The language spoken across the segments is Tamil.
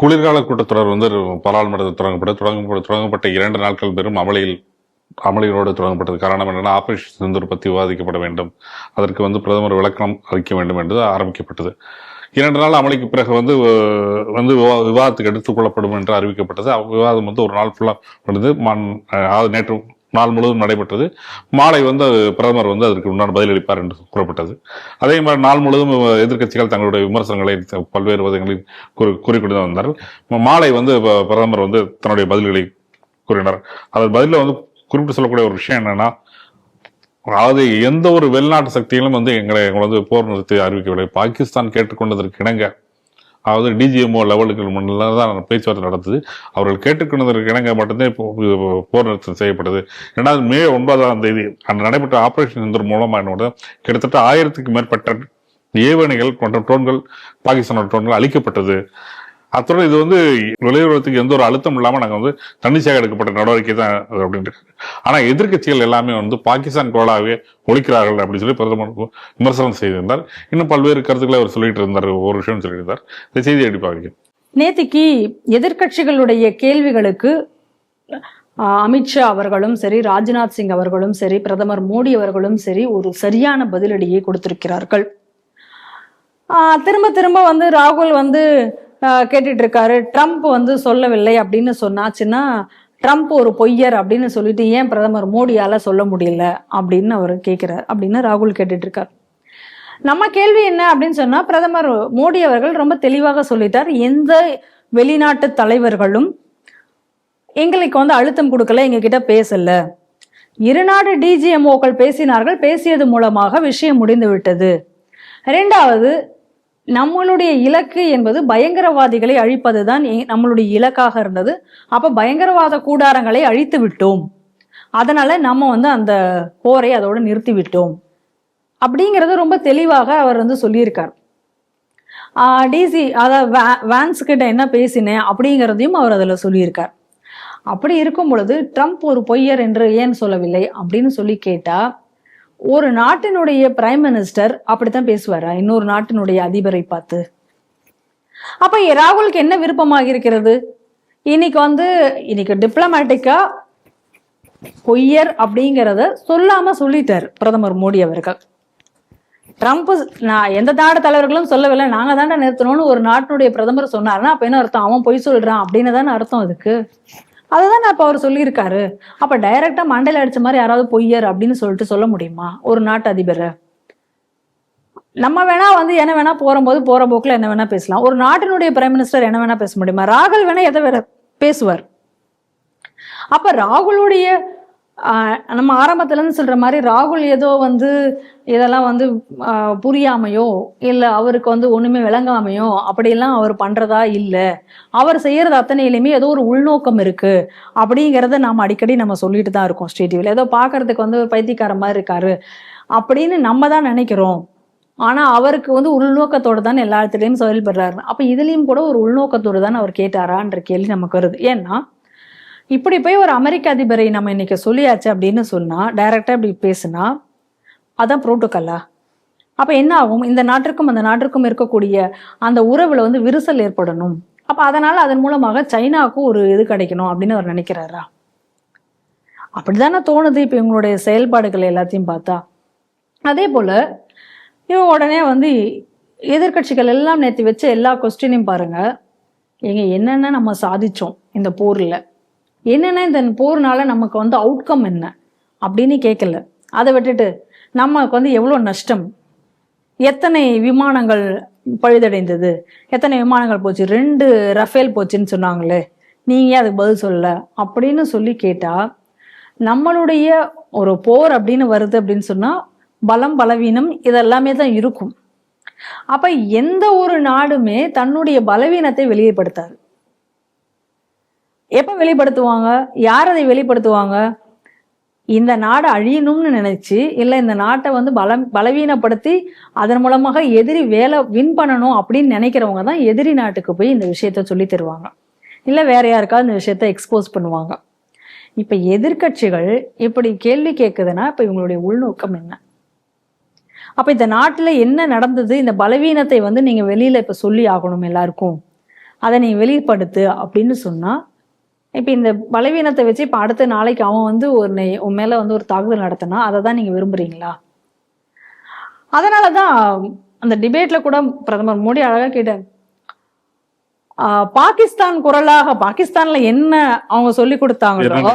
குளிர்கால கூட்டத்தொடர் வந்து பாராளுமன்றத்தில் தொடங்கப்பட்ட தொடங்கப்பட்ட தொடங்கப்பட்ட இரண்டு நாட்கள் பெரும் அமளியில் அமளிகளோடு தொடங்கப்பட்டது. காரணம் என்னென்னா ஆபரேஷன் சிந்தூர் பற்றி விவாதிக்கப்பட வேண்டும். அதற்கு வந்து பிரதமர் விளக்கம் அளிக்க வேண்டும் என்று ஆரம்பிக்கப்பட்டது. இரண்டு நாள் அமளிக்கு பிறகு வந்து வந்து விவா- விவாதத்துக்கு எடுத்துக்கொள்ளப்படும் என்று அறிவிக்கப்பட்டது. அவ் விவாதம் வந்து ஒரு நாள் ஃபுல்லாக நடந்து மண் நேற்று நாள் முழுவதும் நடைபெற்றது. மாலை வந்து பிரதமர் வந்து அதற்கு உண்டான பதிலளிப்பார் என்று கூறப்பட்டது. அதே மாதிரி நாள் முழுவதும் எதிர்க்கட்சிகள் தங்களுடைய விமர்சனங்களை பல்வேறு விதங்களில் கூறி கூறிக்கொண்டு தான் வந்தார்கள். மாலை வந்து ப- பிரதமர் வந்து தன்னுடைய பதில்களை கூறினார். அதன் பதிலில் வந்து குறிப்பிட்டு சொல்லக்கூடிய ஒரு விஷயம் என்னன்னா அதாவது எந்த ஒரு வெளிநாட்டு சக்திகளும் வந்து எங்களை எங்களை வந்து போர் நிறுத்தி அறிவிக்கவில்லை. பாகிஸ்தான் கேட்டுக்கொண்டதற்கு இணங்க அதாவது டிஜிஎம்ஓ லெவலுக்கு முன்னெல்லாம் தான் பேச்சுவார்த்தை நடந்தது. அவர்கள் கேட்டுக்கொண்டதற்கு இணங்க மட்டும்தான் இப்போ போர் நிறுத்தம் செய்யப்பட்டது. ரெண்டாவது மே ஒன்பதாம் தேதி அந்த நடைபெற்ற ஆபரேஷன் இந்த மூலமாக என்னோட கிட்டத்தட்ட ஆயிரத்துக்கு மேற்பட்ட ஏவணிகள் மற்றும் ட்ரோன்கள் பாகிஸ்தானோட ட்ரோன்கள் அழிக்கப்பட்டது. அத்துடன் இது வந்து வெளியுறவுத்துக்கு எந்த ஒரு அழுத்தம் இல்லாமல் நாங்கள் வந்து தன்னிச்சையாக எடுக்கப்பட்ட நடவடிக்கை தான் அப்படின்ட்டு ஆனா எதிர்க்கட்சிகள் எல்லாமே வந்து பாகிஸ்தான் கோலாவே ஒழிக்கிறார்கள் அப்படின்னு சொல்லி பிரதமர் விமர்சனம் செய்திருந்தார். இன்னும் பல்வேறு கருத்துக்களை அவர் சொல்லிட்டு இருந்தார். ஒரு விஷயம் சொல்லியிருந்தார். இந்த செய்தி எப்படி நேத்திக்கு எதிர்க்கட்சிகளுடைய கேள்விகளுக்கு ஆஹ், அமித்ஷா அவர்களும் சரி ராஜ்நாத் சிங் அவர்களும் சரி பிரதமர் மோடி அவர்களும் சரி ஒரு சரியான பதிலடியை கொடுத்திருக்கிறார்கள். ஆஹ், திரும்ப திரும்ப வந்து ராகுல் வந்து கேட்டுட்டு இருக்காரு ட்ரம்ப் வந்து சொல்லவில்லை அப்படின்னு சொன்னாச்சுன்னா ட்ரம்ப் ஒரு பொய்யர் அப்படின்னு சொல்லிட்டு ஏன் பிரதமர் மோடியால சொல்ல முடியல அப்படின்னு அவர் கேட்கிறார் அப்படின்னு ராகுல் கேட்டுட்டு இருக்கார் நம்ம கேள்வி என்ன அப்படின்னு சொன்னா பிரதமர் மோடி அவர்கள் ரொம்ப தெளிவாக சொல்லிட்டார். எந்த வெளிநாட்டு தலைவர்களும் எங்களுக்கு வந்து அழுத்தம் கொடுக்கல எங்க கிட்ட பேசல. இருநாடு டிஜிஎம்ஓக்கள் பேசினார்கள் பேசியது மூலமாக விஷயம் முடிந்து விட்டது ரெண்டாவது நம்மளுடைய இலக்கு என்பது பயங்கரவாதிகளை அழிப்பதுதான் எ- நம்மளுடைய இலக்காக இருந்தது. அப்போ பயங்கரவாத கூடாரங்களை அழித்து விட்டோம். அதனால நம்ம வந்து அந்த போரை அதோடு நிறுத்தி விட்டோம். அப்படிங்கிறது ரொம்ப தெளிவாக அவர் வந்து சொல்லியிருக்கார். டிசி அதாவது வே- வேன்ஸ்கிட்ட என்ன பேசினேன் அப்படிங்கிறதையும் அவர் அதில் சொல்லியிருக்கார். அப்படி இருக்கும் பொழுது ட்ரம்ப் ஒரு பொய்யர் என்று ஏன் சொல்லவில்லை? அப்படின்னு சொல்லி கேட்டால் ஒரு நாட்டினுடைய பிரைம் மினிஸ்டர் அப்படித்தான் பேசுவாரா? இன்னொரு நாட்டினுடைய அதிபரை பார்த்து. அப்ப ராகுலுக்கு என்ன விருப்பமாக இருக்கிறது? இன்னைக்கு வந்து இன்னைக்கு டிப்ளமேட்டிக்கா பொய்யர் அப்படிங்கிறத சொல்லாம சொல்லிட்டார் பிரதமர் மோடி அவர்கள். ட்ரம்ப் நான் எந்த நாடு தலைவர்களும் சொல்லவில்லை நாங்க தாண்டா நிறுத்தணும்னு ஒரு நாட்டினுடைய பிரதமர் சொன்னாருன்னா அப்ப என்ன அர்த்தம்? அவன் பொய் சொல்றான் அப்படின்னு தானே அர்த்தம் அதுக்கு. அதுதான் இப்போ அவர் சொல்லியிருக்காரு. அப்போ டைரக்டா மண்டையில் அடித்த மாதிரி யாராவது பொய்யர் அப்படின்னு சொல்லிட்டு சொல்ல முடியுமா? ஒரு நாட்டு அதிபரை. நம்ம வேணா வந்து என்ன வேணா போகும்போது போகிற போக்கில் என்ன வேணா பேசலாம். ஒரு நாட்டினுடைய பிரைம் மினிஸ்டர் என்ன வேணா பேச முடியுமா? ராகுல் வேணா எதை வேற பேசுவார். அப்போ ராகுலுடைய நம்ம ஆரம்பத்துலேருந்து சொல்கிற சொல்ற மாதிரி ராகுல் ஏதோ வந்து இதெல்லாம் வந்து புரியாமையோ இல்லை அவருக்கு வந்து ஒண்ணுமே விளங்காமையோ அப்படியெல்லாம் அவர் பண்றதா இல்லை. அவர் செய்யறது அத்தனையிலுமே ஏதோ ஒரு உள்நோக்கம் இருக்கு. அப்படிங்கிறத நாம் அடிக்கடி நம்ம சொல்லிட்டு தான் இருக்கோம் ஸ்டேட் டிவியில் ஏதோ பாக்குறதுக்கு வந்து ஒரு பைத்தியக்கார மாதிரி இருக்காரு அப்படின்னு நம்ம தான் நினைக்கிறோம். ஆனால் அவருக்கு வந்து உள்நோக்கத்தோடு தான் எல்லா இடத்துலையும் செயல்படுறாரு. அப்போ இதுலேயும் கூட ஒரு உள்நோக்கத்தோடு தான் அவர் கேட்டாரான்ற கேள்வி நமக்கு வருது. ஏன்னா இப்படி போய் ஒரு அமெரிக்க அதிபரை நம்ம இன்னைக்கு சொல்லியாச்சு அப்படின்னு சொன்னா டைரக்டா இப்படி பேசுனா அதான் புரோட்டோக்கல்லா அப்ப என்ன ஆகும்? இந்த நாட்டிற்கும் அந்த நாட்டிற்கும் இருக்கக்கூடிய அந்த உறவுல வந்து விரிசல் ஏற்படணும். அப்ப அதனால அதன் மூலமாக சைனாவுக்கும் ஒரு இது கிடைக்கணும் அப்படின்னு அவர் நினைக்கிறாரா? அப்படிதானே தோணுது இப்ப இவங்களுடைய செயல்பாடுகள் எல்லாத்தையும் பார்த்தா. அதே போல இவங்க உடனே வந்து எதிர்க்கட்சிகள் எல்லாம் நேற்று வச்ச எல்லா கொஸ்டினையும் பாருங்க. எங்க என்னென்ன நம்ம சாதிச்சோம் இந்த போர்ல? என்னென்ன இந்த போர்னால நமக்கு வந்து அவுட்கம் என்ன? அப்படின்னு கேட்கல அதை விட்டுட்டு நமக்கு வந்து எவ்வளோ நஷ்டம்? எத்தனை விமானங்கள் பழுதடைந்தது? எத்தனை விமானங்கள் போச்சு? ரெண்டு ரஃபேல் போச்சுன்னு சொன்னாங்களே நீங்கள் ஏன் அதுக்கு பதில் சொல்ல அப்படின்னு சொல்லி கேட்டால் நம்மளுடைய ஒரு போர் அப்படின்னு வருது அப்படின்னு சொன்னால் பலம் பலவீனம் இதெல்லாமே தான் இருக்கும். அப்போ எந்த ஒரு நாடுமே தன்னுடைய பலவீனத்தை வெளியேப்படுத்தாது எப்போ வெளிப்படுத்துவாங்க? யார் அதை வெளிப்படுத்துவாங்க? இந்த நாடு அழியணும்னு நினைச்சு இல்லை இந்த நாட்டை வந்து பலம் பலவீனப்படுத்தி அதன் மூலமாக எதிரி வேலை வின் பண்ணணும் அப்படின்னு நினைக்கிறவங்க தான் எதிரி நாட்டுக்கு போய் இந்த விஷயத்த சொல்லி தருவாங்க. இல்லை வேற யாருக்காவது இந்த விஷயத்த எக்ஸ்போஸ் பண்ணுவாங்க. இப்போ எதிர்க்கட்சிகள் இப்படி கேள்வி கேட்குதுன்னா இப்போ இவங்களுடைய உள்நோக்கம் என்ன? அப்போ இந்த நாட்டில் என்ன நடந்தது? இந்த பலவீனத்தை வந்து நீங்கள் வெளியில் இப்போ சொல்லி ஆகணும் எல்லாருக்கும். அதை நீங்கள் வெளிப்படுத்து அப்படின்னு சொன்னால் இப்போ இந்த பலவீனத்தை வச்சு இப்போ அடுத்த நாளைக்கு அவன் வந்து ஒரு உன் மேல வந்து ஒரு தாக்குதல் நடத்தினா அதை தான் நீங்க விரும்புறீங்களா? அதனால தான் அந்த டிபேட்ல கூட பிரதமர் மோடி அழகா கேட்டார். பாகிஸ்தான் குரலாக பாகிஸ்தான்ல என்ன அவங்க சொல்லி கொடுத்தாங்களோ?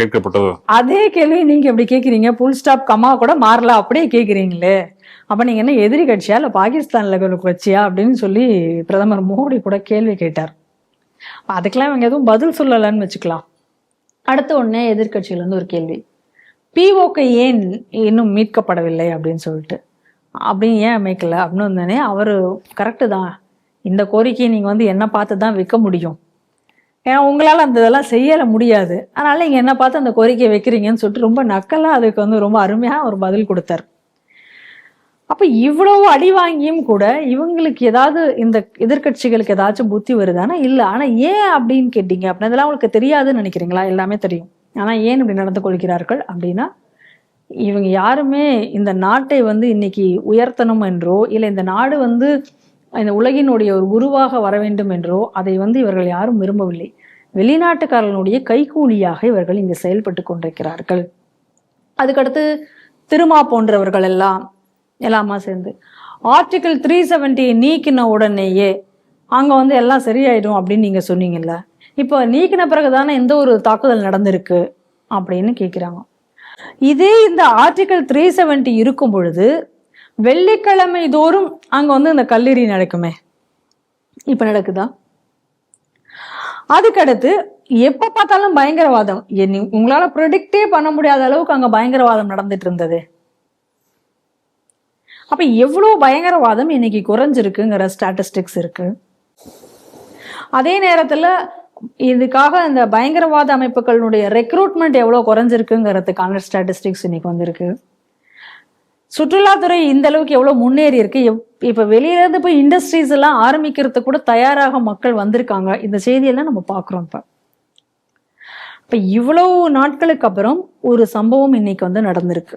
கேட்கப்பட்டது? அதே கேள்வி நீங்க எப்படி கேக்குறீங்க. புல் ஸ்டாப் கமா கூட மாறல அப்படியே கேக்குறீங்களே. அப்ப நீங்க என்ன எதிரி கட்சியா இல்ல பாகிஸ்தான்ல கட்சியா அப்படின்னு சொல்லி பிரதமர் மோடி கூட கேள்வி கேட்டார். அதுக்கெல்லாம் இவங்க எதுவும் பதில் சொல்லலன்னு வச்சுக்கலாம். அடுத்த உடனே எதிர்கட்சியிலேருந்து ஒரு கேள்வி. பிஓக்கு ஏன் இன்னும் மீட்கப்படவில்லை அப்படின்னு சொல்லிட்டு. அப்படின்னு ஏன் அமைக்கல? அப்படின்னு வந்தோடனே அவரு கரெக்டு தான். இந்த கோரிக்கையை நீங்க வந்து என்ன பார்த்து தான் வைக்க முடியும். ஏன்னா உங்களால் அந்த இதெல்லாம் செய்யலை முடியாது. அதனால நீங்க என்ன பார்த்து அந்த கோரிக்கையை வைக்கிறீங்கன்னு சொல்லிட்டு ரொம்ப நக்கலாக அதுக்கு வந்து ரொம்ப அருமையா ஒரு பதில் கொடுத்தார். அப்ப இவ்வளவு அடி வாங்கியும் கூட இவங்களுக்கு ஏதாவது இந்த எதிர்க்கட்சிகளுக்கு ஏதாச்சும் புத்தி வருதானா? இல்ல. ஆனா ஏன் அப்படின்னு கேட்டீங்க? அப்படின்னா இதெல்லாம் உங்களுக்கு தெரியாதுன்னு நினைக்கிறீங்களா? எல்லாமே தெரியும். ஆனா ஏன் இப்படி நடந்து கொள்கிறார்கள் அப்படின்னா இவங்க யாருமே இந்த நாட்டை வந்து இன்னைக்கு உயர்த்தணும் என்றோ இல்லை இந்த நாடு வந்து இந்த உலகினுடைய ஒரு உருவாக வர வேண்டும் என்றோ அதை வந்து இவர்கள் யாரும் விரும்பவில்லை. வெளிநாட்டுக்காரர்களுடைய கைக்கூலியாக இவர்கள் இங்கு செயல்பட்டு கொண்டிருக்கிறார்கள். அதுக்கடுத்து திருமா போன்றவர்கள் எல்லாம் எல்லாமா சேர்ந்து. ஆர்டிக்கிள் த்ரீ செவன்ட்டியை நீக்கின உடனேயே அங்கே வந்து எல்லாம் சரியாயிடும் அப்படின்னு நீங்கள் சொன்னீங்கல்ல. இப்போ நீக்கின பிறகு தானே எந்த ஒரு தாக்குதல் நடந்திருக்கு அப்படின்னு கேட்குறாங்க இதே இந்த ஆர்டிக்கிள் த்ரீ செவன்ட்டி இருக்கும் பொழுது வெள்ளிக்கிழமை தோறும் அங்கே வந்து இந்த கல்லீரி நடக்குமே. இப்போ நடக்குதா? அதுக்கடுத்து எப்போ பார்த்தாலும் பயங்கரவாதம். எ- நீ- உங்களால ப்ரெடிக்டே பண்ண முடியாத அளவுக்கு அங்கே பயங்கரவாதம் நடந்துட்டு இருந்தது. அப்போ எவ்வளோ பயங்கரவாதம் இன்னைக்கு குறைஞ்சிருக்குங்கிற ஸ்டாட்டிஸ்டிக்ஸ் இருக்கு. அதே நேரத்தில் இதுக்காக இந்த பயங்கரவாத அமைப்புகளுடைய ரெக்ரூட்மெண்ட் எவ்வளோ குறைஞ்சிருக்குங்கிறதுக்கான ஸ்டாட்டிஸ்டிக்ஸ் இன்னைக்கு வந்திருக்கு. சுற்றுலாத்துறை இந்த அளவுக்கு எவ்வளோ முன்னேறி இருக்கு. எப் இப்போ வெளியிலேருந்து போய் இண்டஸ்ட்ரீஸ் எல்லாம் ஆரம்பிக்கிறதுக்கு கூட தயாராக மக்கள் வந்திருக்காங்க. இந்த செய்தியெல்லாம் நம்ம பார்க்குறோம் இப்போ. இப்போ இவ்வளவு நாட்களுக்கு அப்புறம் ஒரு சம்பவம் இன்னைக்கு வந்து நடந்திருக்கு.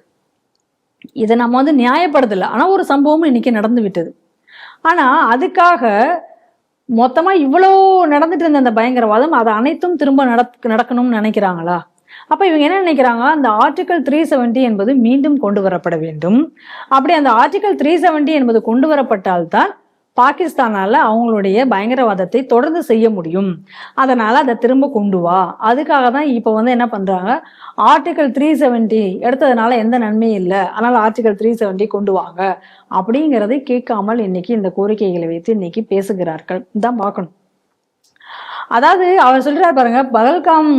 இதை நம்ம வந்து நியாயப்படுத்தல. ஆனால் ஒரு சம்பவம் இன்னைக்கு நடந்து விட்டது. ஆனால் அதுக்காக மொத்தமாக இவ்வளோ நடந்துட்டு இருந்த அந்த பயங்கரவாதம் அதை அனைத்தும் திரும்ப நடக் நடக்கணும்னு நினைக்கிறாங்களா? அப்போ இவங்க என்ன நினைக்கிறாங்க அந்த ஆர்டிகல் த்ரீ செவன்டி என்பது மீண்டும் கொண்டு வரப்பட வேண்டும். அப்படி அந்த ஆர்டிகல் த்ரீ செவன்டி என்பது கொண்டு வரப்பட்டால்தான் பாகிஸ்தானால அவங்களுடைய பயங்கரவாதத்தை தொடர்ந்து செய்ய முடியும். அதனால அதை திரும்ப கொண்டு வா. அதுக்காக தான் இப்போ வந்து என்ன பண்றாங்க? ஆர்டிகல் த்ரீ செவன்டி எடுத்ததுனால எந்த நன்மையும் இல்லை. அதனால ஆர்டிகல் த்ரீ செவன்டி கொண்டு வாங்க. அப்படிங்கிறதை கேட்காமல் இன்னைக்கு இந்த கோரிக்கைகளை வைத்து இன்னைக்கு பேசுகிறார்கள். தான் பார்க்கணும். அதாவது அவர் சொல்றாரு பாருங்க பகல்காம்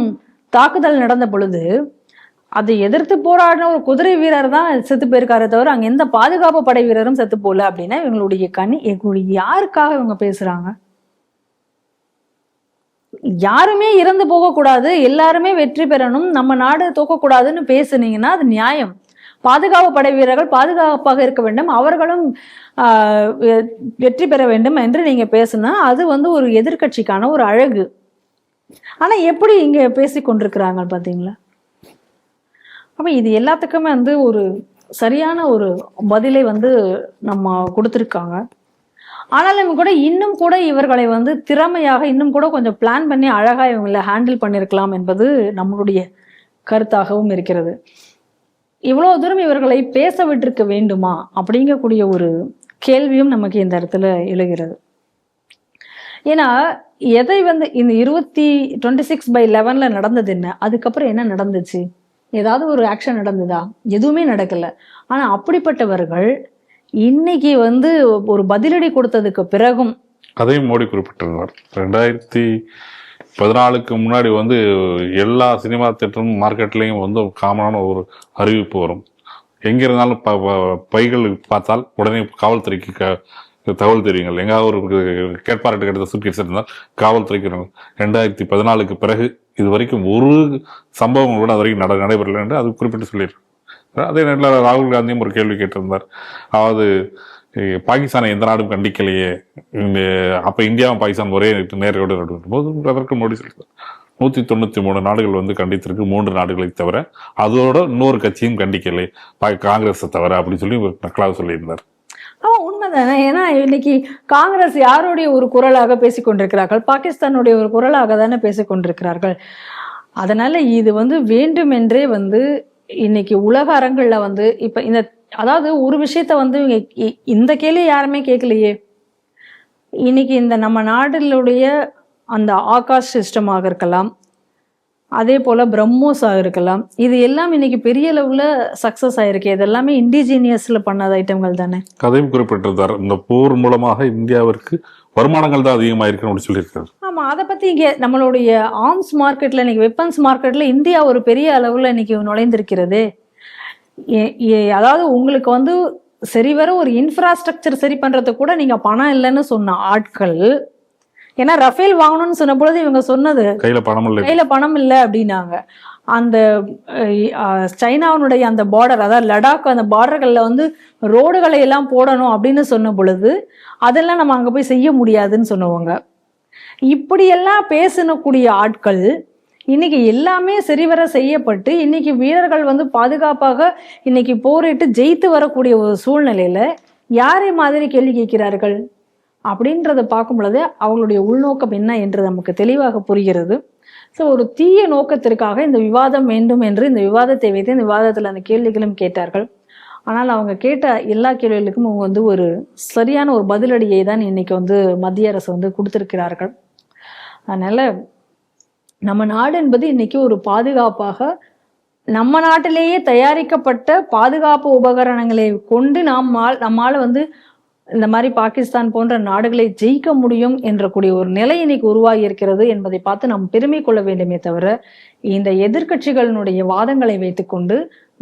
தாக்குதல் நடந்த பொழுது அதை எதிர்த்து போராடின ஒரு குதிரை வீரர் தான் செத்து போயிருக்காரு தவிர அங்கே எந்த பாதுகாப்பு படை வீரரும் செத்து போகல அப்படின்னா இவங்களுடைய கண்ணி இவங்களுடைய யாருக்காக இவங்க பேசுறாங்க? யாருமே இறந்து போகக்கூடாது எல்லாருமே வெற்றி பெறணும் நம்ம நாடு தோக்கக்கூடாதுன்னு பேசுனீங்கன்னா அது நியாயம். பாதுகாப்பு படை வீரர்கள் பாதுகாப்பாக இருக்க வேண்டும் அவர்களும் வெ- வெற்றி பெற வேண்டும் என்று நீங்க பேசுனா அது வந்து ஒரு எதிர்க்கட்சிக்கான ஒரு அழகு. ஆனா எப்படி இங்க பேசி கொண்டிருக்கிறாங்க பாத்தீங்களா? அப்ப இது எல்லாத்துக்குமே வந்து ஒரு சரியான ஒரு பதிலை வந்து நம்ம கொடுத்துருக்காங்க. ஆனாலும் கூட இன்னும் கூட இவர்களை வந்து திறமையாக இன்னும் கூட கொஞ்சம் பிளான் பண்ணி அழகாக இவங்களை ஹேண்டில் பண்ணியிருக்கலாம் என்பது நம்மளுடைய கருத்தாகவும் இருக்கிறது. இவ்வளோ தூரம் இவர்களை பேச விட்டிருக்க வேண்டுமா? அப்படிங்கக்கூடிய ஒரு கேள்வியும் நமக்கு இந்த இடத்துல எழுகிறது. ஏன்னா எதை வந்து இந்த இருபத்தி டுவெண்ட்டி சிக்ஸ் பை லெவனில் நடந்தது என்ன? அதுக்கப்புறம் என்ன நடந்துச்சு? ஏதாவது ஒரு ஆக்ஷன் நடந்ததா? எதுவுமே நடக்கல. ஆனா அப்படிப்பட்டவர்கள் இன்னைக்கு வந்து ஒரு பதிலடி கொடுத்ததுக்கு பிறகும் அதையும் மோடி குறிப்பிட்டிருந்தார். ரெண்டாயிரத்தி பதினாலுக்கு முன்னாடி வந்து எல்லா சினிமா தேட்டரும் மார்க்கெட்லேயும் வந்து காமனான ஒரு அறிவிப்பு வரும். எங்கே இருந்தாலும் ப- ப- பைகள் பார்த்தால் உடனே காவல்துறைக்கு க- தகவல் தெரியுங்கள் எங்காவது ஒரு கேட்பாரட்டு கிடைத்த சூட்கேஸ் இருந்தால் காவல்துறைக்கு ரெண்டாயிரத்தி பதினாலுக்கு பிறகு இது வரைக்கும் ஒரு சம்பவம் கூட அது வரைக்கும் நட நடைபெறலை என்று அது குறிப்பிட்டு சொல்லியிருக்காரு அதே நேரத்தில் ராகுல் காந்தியும் ஒரு கேள்வி கேட்டிருந்தார். அதாவது பாகிஸ்தானை எந்த நாடும் கண்டிக்கலையே. இந்த அப்போ இந்தியாவும் பாகிஸ்தான் ஒரே நேரோடு நடுவர் போது அதற்கு மோடி சொல்லியிருந்தார் நூற்றி தொண்ணூற்றி மூணு நாடுகள் வந்து கண்டித்திருக்கு மூன்று நாடுகளை தவிர அதோட இன்னொரு கட்சியும் கண்டிக்கலை. பா- காங்கிரஸை தவிர அப்படி சொல்லி ஒரு நக்கலாக சொல்லியிருந்தார். உண்மைதானே? ஏன்னா இன்னைக்கு காங்கிரஸ் யாருடைய ஒரு குரலாக பேசிக்கொண்டிருக்கிறார்கள்? பாகிஸ்தானுடைய ஒரு குரலாக தானே பேசிக்கொண்டிருக்கிறார்கள். அதனால இது வந்து வேண்டுமென்றே வந்து இன்னைக்கு உலக அரங்கில் வந்து இப்ப இந்த அதாவது ஒரு விஷயத்த வந்து இ- இந்த கேள்வி யாருமே கேட்கலையே. இன்னைக்கு இந்த நம்ம நாடுகளுடைய அந்த ஆகாஷ் சிஸ்டமாக இருக்கலாம் அதே போல பிரம்மோஸாக இருக்கலாம் இது எல்லாம் இன்னைக்கு பெரிய அளவுல சக்சஸ் ஆயிருக்கு. இது எல்லாமே இண்டிஜீனியஸ்ல பண்ணாத ஐட்டங்கள் தானே? கதையும் குறிப்பிட்டிருந்தார். இந்த போர் மூலமாக இந்தியாவிற்கு வருமானங்கள் தான் அதிகமாயிருக்குன்னு அப்படி சொல்லியிருக்காரு. ஆமா அதை பத்தி இங்க நம்மளுடைய ஆர்ம்ஸ் மார்க்கெட்ல இன்னைக்கு வெப்பன்ஸ் மார்க்கெட்ல இந்தியா ஒரு பெரிய அளவுல இன்னைக்கு நுழைந்திருக்கிறது. அதாவது உங்களுக்கு வந்து சரிவர ஒரு இன்ஃப்ராஸ்ட்ரக்சர் சரி பண்றதுக்கு கூட நீங்க பணம் இல்லைன்னு சொன்ன ஆட்கள் ஏன்னா ரஃபேல் வாங்கணும்னு சொன்ன பொழுது இவங்க சொன்னது கையில பணம் இல்லை. கையில பணம் இல்லை அப்படின்னாங்க. அந்த சைனாவினுடைய அந்த பார்டர் அதாவது லடாக் அந்த பார்டர்கள்ல வந்து ரோடுகளை எல்லாம் போடணும் அப்படின்னு சொன்ன பொழுது அதெல்லாம் நம்ம அங்க போய் செய்ய முடியாதுன்னு சொன்னவங்க. இப்படியெல்லாம் பேசக்கூடிய ஆட்கள் இன்னைக்கு எல்லாமே சரிவர செய்யப்பட்டு இன்னைக்கு வீரர்கள் வந்து பாதுகாப்பாக இன்னைக்கு போரிட்டு ஜெயித்து வரக்கூடிய ஒரு சூழ்நிலையில யாரை மாதிரி கேள்வி கேட்கிறார்கள்? அப்படின்றத பார்க்கும் பொழுது அவங்களுடைய உள்நோக்கம் என்ன என்று நமக்கு தெளிவாக புரிகிறது. ஸோ ஒரு தீய நோக்கத்திற்காக இந்த விவாதம் வேண்டும் என்று இந்த விவாதத்தை வைத்து இந்த விவாதத்தில் அந்த கேள்விகளும் கேட்டார்கள். ஆனால் அவங்க கேட்ட எல்லா கேள்விகளுக்கும் அவங்க வந்து ஒரு சரியான ஒரு பதிலடியை தான் இன்னைக்கு வந்து மத்திய அரசு வந்து கொடுத்திருக்கிறார்கள். அதனால நம்ம நாடு என்பது இன்னைக்கு ஒரு பாதுகாப்பாக நம்ம நாட்டிலேயே தயாரிக்கப்பட்ட பாதுகாப்பு உபகரணங்களை கொண்டு நம்மால் வந்து இந்த மாதிரி பாகிஸ்தான் போன்ற நாடுகளை ஜெயிக்க முடியும் என்ற கூடிய ஒரு நிலை இன்னைக்கு உருவாகி இருக்கிறது என்பதை பார்த்து நாம் பெருமை கொள்ள வேண்டுமே தவிர இந்த எதிர்க்கட்சிகளினுடைய வாதங்களை வைத்துக்கொண்டு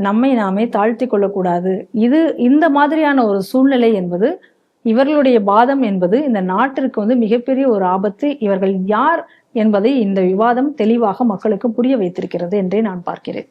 நம்மை நாமே தாழ்த்தி கொள்ளக்கூடாது. இது இந்த மாதிரியான ஒரு சூழ்நிலை என்பது இவர்களுடைய வாதம் என்பது இந்த நாட்டிற்கு வந்து மிகப்பெரிய ஒரு ஆபத்து. இவர்கள் யார் என்பதை இந்த விவாதம் தெளிவாக மக்களுக்கு புரிய வைத்திருக்கிறது என்றே நான் பார்க்கிறேன்.